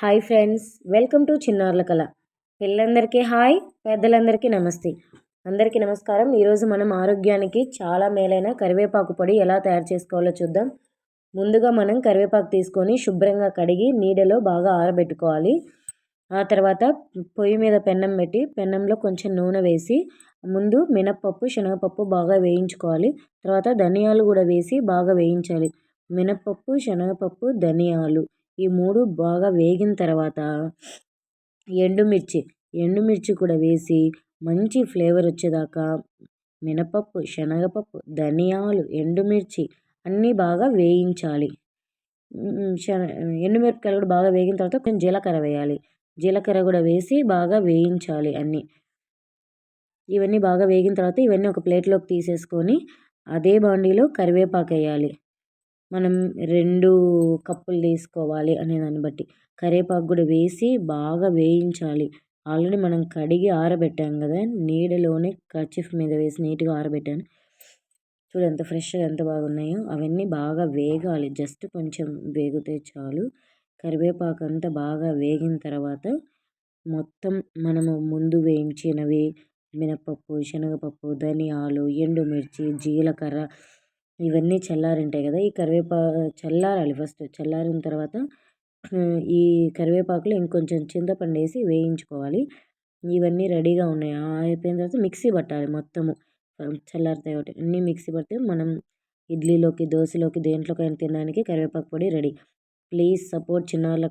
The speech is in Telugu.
హాయ్ ఫ్రెండ్స్ వెల్కమ్ టు చిన్నారుల కళ. పిల్లలందరికీ హాయ్ పెద్దలందరికీ నమస్తే. అందరికీ నమస్కారం. ఈరోజు మనం ఆరోగ్యానికి చాలా మేలైన కరివేపాకు పొడి ఎలా తయారు చేసుకోవాలో చూద్దాం. ముందుగా మనం కరివేపాకు తీసుకొని శుభ్రంగా కడిగి నీడలో బాగా ఆరబెట్టుకోవాలి. ఆ తర్వాత పొయ్యి మీద పెన్నం పెట్టి పెన్నంలో కొంచెం నూనె వేసి ముందు మినప్పప్పు శనగపప్పు బాగా వేయించుకోవాలి. తర్వాత ధనియాలు కూడా వేసి బాగా వేయించాలి. మినప్పప్పు శనగపప్పు ధనియాలు. ఈ మూడు బాగా వేగిన తర్వాత ఎండుమిర్చి ఎండుమిర్చి కూడా వేసి మంచి ఫ్లేవర్ వచ్చేదాకా మినపప్పు శనగపప్పు ధనియాలు ఎండుమిర్చి అన్నీ బాగా వేయించాలి. శన ఎండుమిరపకాయలు కూడా బాగా వేగిన తర్వాత కొంచెం జీలకర్ర వేయాలి. జీలకర్ర కూడా వేసి బాగా వేయించాలి అన్నీ. ఇవన్నీ బాగా వేగిన తర్వాత ఇవన్నీ ఒక ప్లేట్లోకి తీసేసుకొని అదే బాండీలో కరివేపాకు వేయాలి. మనం రెండు కప్పులు తీసుకోవాలి అనే దాన్ని బట్టి. కరివేపాకు కూడా వేసి బాగా వేయించాలి. ఆల్రెడీ మనం కడిగి ఆరబెట్టాం కదా నీడలోనే కర్చీఫ్ మీద వేసి నీట్గా ఆరబెట్టాను. చూడు ఎంత ఫ్రెష్గా ఎంత బాగున్నాయో. అవన్నీ బాగా వేగాలి. జస్ట్ కొంచెం వేగితే చాలు. కరివేపాకు అంతా బాగా వేగిన తర్వాత మొత్తం మనము ముందు వేయించినవి మినపప్పు శనగపప్పు ధనియాలు ఎండుమిర్చి జీలకర్ర ఇవన్నీ చల్లారింటాయి కదా! ఈ కరివేపా చల్లారాలి ఫస్ట్. చల్లారిన తర్వాత ఈ కరివేపాకులో ఇంకొంచెం చింతపండు వేసి వేయించుకోవాలి. ఇవన్నీ రెడీగా ఉన్నాయి. అయిపోయిన తర్వాత మిక్సీ పట్టాలి మొత్తము. చల్లారుతాయి ఒకటి అన్నీ మిక్సీ పడితే మనం ఇడ్లీలోకి దోశలోకి దేంట్లోకైనా తినడానికి కరివేపాకు పొడి రెడీ. Please support చిన్నవాళ్ళ